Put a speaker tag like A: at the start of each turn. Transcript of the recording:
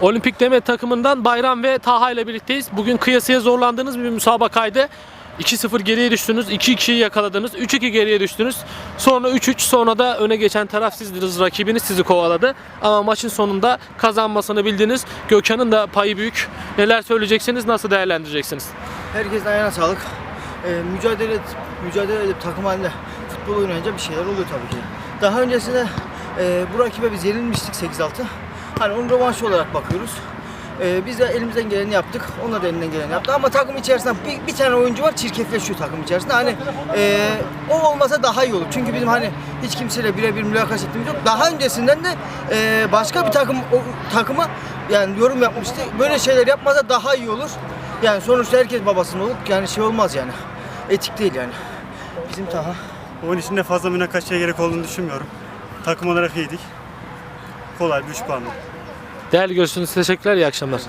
A: Olimpik Demet takımından Bayram ve Taha ile birlikteyiz. Bugün kıyasıya zorlandığınız bir müsabakaydı. 2-0 geriye düştünüz, 2-2'yi yakaladınız, 3-2 geriye düştünüz. Sonra 3-3, sonra da öne geçen taraf sizdiniz, rakibiniz sizi kovaladı. Ama maçın sonunda kazanmasını bildiniz. Gökhan'ın da payı büyük. Neler söyleyeceksiniz, nasıl değerlendireceksiniz?
B: Herkesin ayağına sağlık. Ee, mücadele et, mücadele edip takım halinde futbol oynayınca bir şeyler oluyor tabii ki. Daha öncesinde e, bu rakibe biz yenilmiştik 8-6. Hani onun rövanşı olarak bakıyoruz. Ee, biz de elimizden geleni yaptık. Onlar da elinden geleni yaptı. Ama takım içerisinde bir, bir tane oyuncu var çirkefleşiyor takım içerisinde. Hani e, o olmasa daha iyi olur. Çünkü bizim hani hiç kimseyle birebir mülakat ettiğimiz yok. Daha öncesinden de e, başka bir takım o, takıma yani yorum yapmıştı. Böyle şeyler yapmasa daha iyi olur. Yani sonuçta herkes babasının olur. Yani şey olmaz yani. Etik değil yani. Bizim Taha.
C: Onun için de fazla münakaşaya gerek olduğunu düşünmüyorum. Takım olarak iyiydik. Kolay bir 3 puanlı.
A: Değerli görüşünüz teşekkürler, iyi akşamlar.